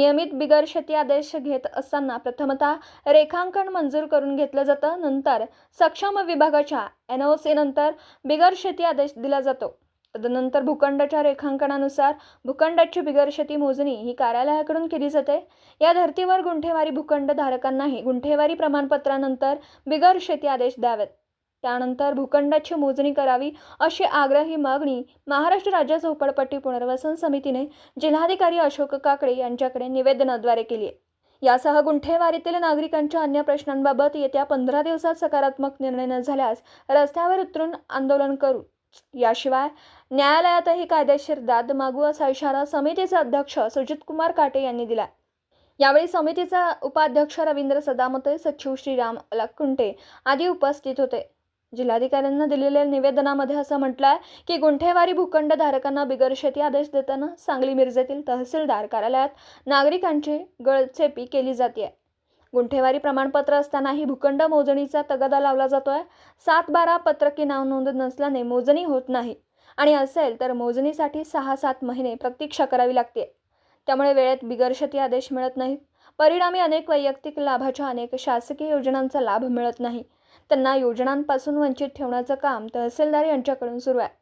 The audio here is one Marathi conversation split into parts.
नियमित बिगर शेती आदेश घेत असताना प्रथमतः रेखांकन मंजूर करून घेतलं जातं. नंतर सक्षम विभागाच्या एन ओ सी नंतर बिगर शेती आदेश दिला जातो. तदनंतर भूखंडाच्या रेखांकनानुसार भूखंडाची बिगर शेती मोजणी ही कार्यालयाकडून केली जाते. या धर्तीवर गुंठेवारी भूखंड धारकांनाही गुंठेवारी प्रमाणपत्रानंतर बिगर शेती आदेश द्यावेत. त्यानंतर भूखंडाची मोजणी करावी अशी आग्रही मागणी महाराष्ट्र राज्य झोपडपट्टी पुनर्वसन समितीने जिल्हाधिकारी अशोक काकडे यांच्याकडे निवेदनाद्वारे केली आहे. यासह गुंठेवारीतील नागरिकांच्या अन्य प्रश्नांबाबत येत्या पंधरा दिवसात सकारात्मक निर्णय न झाल्यास रस्त्यावर उतरून आंदोलन करू. याशिवाय न्यायालयातही कायदेशीर दाद मागू असा इशारा समितीचे अध्यक्ष सुजित कुमार काटे यांनी दिला यावेळी समितीचा उपाध्यक्ष रवींद्र सदामते सचिव श्रीराम लकुंटे आदी उपस्थित होते. जिल्हाधिकाऱ्यांना दिलेल्या निवेदनामध्ये असं म्हटलं आहे की गुंठेवारी भूखंड धारकांना बिगर शेती आदेश देताना सांगली मिरजेतील तहसीलदार कार्यालयात नागरिकांची गळचेपी केली जाते गुंठेवारी प्रमाणपत्र असतानाही भूखंड मोजणीचा तगादा लावला जातो आहे सात बारा पत्रकी नाव नोंद नसल्याने मोजणी होत नाही आणि असेल तर मोजणीसाठी सहा सात महिने प्रतीक्षा करावी लागते. त्यामुळे वेळेत बिगर शेती आदेश मिळत नाहीत. परिणामी अनेक वैयक्तिक लाभाच्या अनेक शासकीय योजनांचा लाभ मिळत नाही. त्यांना योजनांपासून वंचित ठेवण्याचं काम तहसीलदार यांच्याकडून सुरू आहे.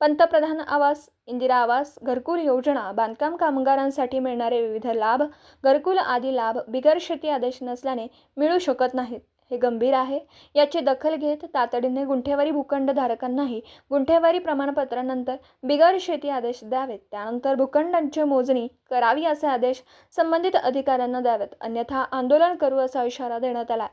पंतप्रधान आवास इंदिरा आवास घरकुल योजना बांधकाम कामगारांसाठी मिळणारे विविध लाभ घरकुल आदी लाभ बिगर शेती आदेश नसल्याने मिळू शकत नाहीत. हे गंभीर आहे. याची दखल घेत तातडीने गुंठेवारी भूखंडधारकांनाही गुंठेवारी प्रमाणपत्रानंतर बिगर शेती आदेश द्यावेत. त्यानंतर भूखंडांची मोजणी करावी असे आदेश संबंधित अधिकाऱ्यांना द्यावेत. अन्यथा आंदोलन करू असा इशारा देण्यात आला